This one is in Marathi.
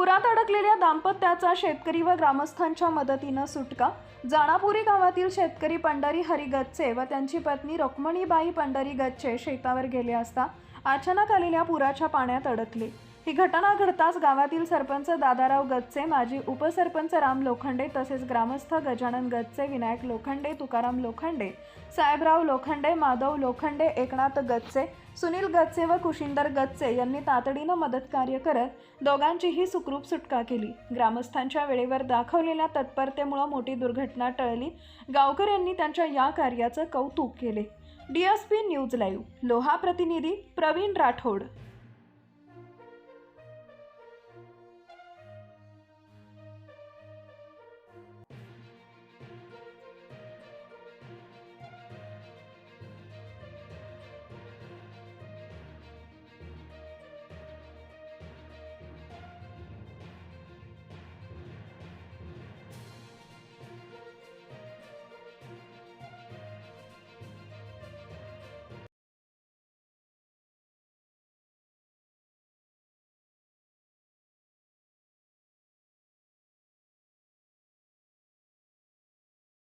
पुरात अडकलेल्या दाम्पत्याचा शेतकरी व ग्रामस्थांच्या मदतीनं सुटका. जाणापुरी गावातील शेतकरी पंढरी हरी गच्चे व त्यांची पत्नी रुक्मणीबाई पंढरी गच्चे शेतावर गेले असता अचानक आलेल्या पुराच्या पाण्यात अडकले. ही घटना घडताच गावातील सरपंच दादाराव गच्चे माजी उपसरपंच राम लोखंडे तसेच ग्रामस्थ गजानन गच्चे विनायक लोखंडे तुकाराम लोखंडे साहेबराव लोखंडे माधव लोखंडे एकनाथ गच्चे सुनील गच्चे व कुशिंदर गच्चे यांनी तातडीनं मदतकार्य करत दोघांचीही सुखरूप सुटका केली. ग्रामस्थांच्या वेळेवर दाखवलेल्या तत्परतेमुळं मोठी दुर्घटना टळली. गावकर यांनी त्यांच्या या कार्याचं कौतुक केले. डीएसपी न्यूज लाईव्ह लोहा प्रतिनिधी प्रवीण राठोड.